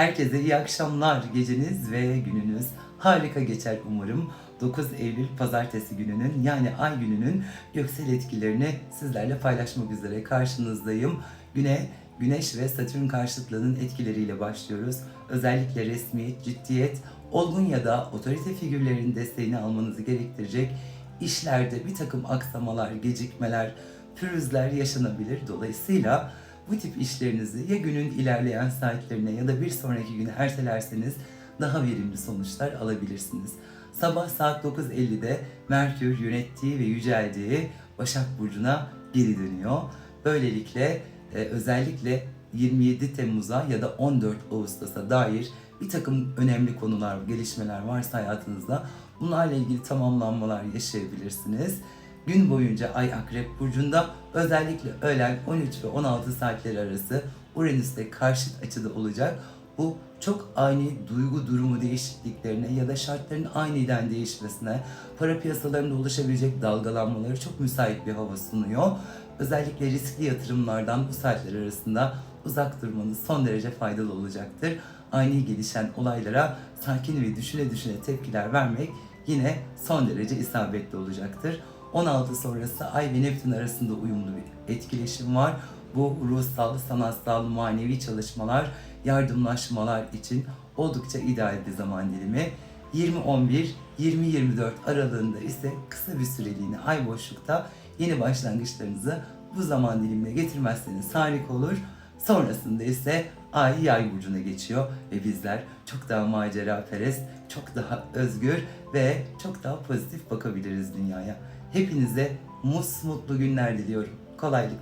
Herkese iyi akşamlar. Geceniz ve gününüz harika geçer umarım. 9 Eylül pazartesi gününün yani ay gününün göksel etkilerini sizlerle paylaşmak üzere karşınızdayım. Güne Güneş ve Satürn karşıtlığının etkileriyle başlıyoruz. Özellikle resmiyet, ciddiyet, olgun ya da otorite figürlerinin desteğini almanızı gerektirecek işlerde bir takım aksamalar, gecikmeler, pürüzler yaşanabilir. Dolayısıyla bu tip işlerinizi ya günün ilerleyen saatlerine ya da bir sonraki güne ertelerseniz daha verimli sonuçlar alabilirsiniz. Sabah saat 9.50'de Merkür yönettiği ve yüceldiği Başak Burcu'na geri dönüyor. Böylelikle e, özellikle 27 Temmuz'a ya da 14 Ağustos'a dair bir takım önemli konular, gelişmeler varsa hayatınızda bunlarla ilgili tamamlanmalar yaşayabilirsiniz. Gün boyunca Ay Akrep Burcu'nda özellikle öğlen 13 ve 16 saatleri arası Uranüs'te karşıt açıda olacak. Bu çok ani duygu durumu değişikliklerine ya da şartların aniden değişmesine, para piyasalarında oluşabilecek dalgalanmaları çok müsait bir hava sunuyor. Özellikle riskli yatırımlardan bu saatler arasında uzak durmanız son derece faydalı olacaktır. Ani gelişen olaylara sakin ve düşüne düşüne tepkiler vermek yine son derece isabetli olacaktır. 16 sonrası Ay ve Neptün arasında uyumlu bir etkileşim var. Bu ruhsal, sanatsal, manevi çalışmalar, yardımlaşmalar için oldukça ideal bir zaman dilimi. 20-11-20-24 aralığında ise kısa bir süreliğine ay boşlukta yeni başlangıçlarınızı bu zaman dilimine getirmezseniz harika olur. Sonrasında ise ay yay burcuna geçiyor ve bizler çok daha macera perest, çok daha özgür ve çok daha pozitif bakabiliriz dünyaya. Hepinize mus mutlu günler diliyorum. Kolaylık.